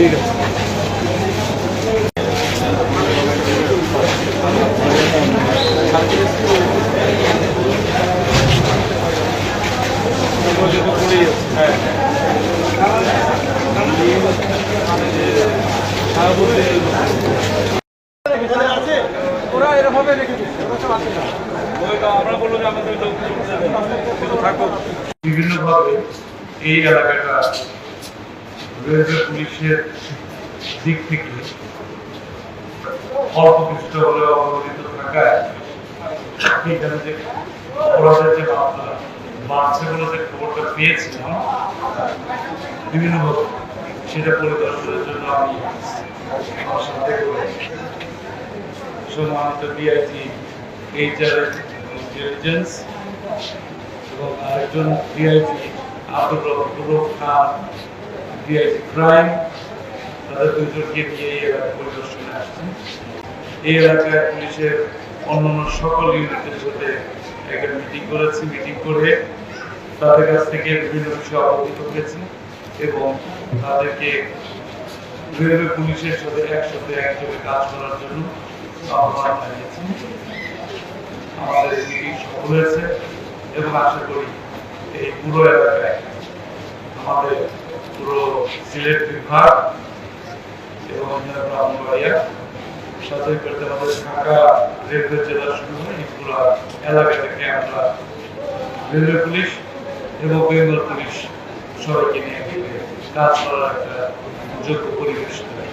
ঠিক আছে। ওরা এরভাবে রেখে দিচ্ছে আমরা বলব যে আমাদের লোক থাকুক এই এলাকাটা রেলওয়ে পুলিশের দিক থেকে। অল্পকৃষ্ট হলে অবহেলিত থাকায় যে মাত্রা বাড়ছে বলে যে খবরটা পেয়েছিলাম, বিভিন্নভাবে সেটা পরিদর্শনের জন্য আমি সম্মানিত ডিআইজি এইচআর ইন্টেলিজেন্স এবং আরেকজন DIG Abdur Rahman Khan DIG crime তাদের দুজনকে নিয়ে এই এলাকা পরিদর্শনে আসছেন এই এলাকায় পুলিশের অন্যান্য সকল ইউনিটের সাথে একটা মিটিং করেছি মিটিং করে তাদের কাছ থেকে বিভিন্ন বিষয়ে অবগত হয়েছি এবং তাদেরকে রেলওয়ে পুলিশের সাথে একসাথে একযোগে কাজ করার জন্য আহ্বান জানিয়েছি। আমাদের মিটিং সফল হয়েছে এবং আশা করি এই পুরো এলাকায় আমাদের পুরো সিলেট বিভাগ এবং অন্যান্য সাথে করতে আমাদের ঢাকা রেলওয়ে জেলা শুরু হয় এই পুরো এলাকা থেকে আমরা রেলওয়ে পুলিশ এবং বেঙ্গল পুলিশ সবাইকে নিয়ে কাজ করার একটা যোগ্য পরিবেশ তৈরি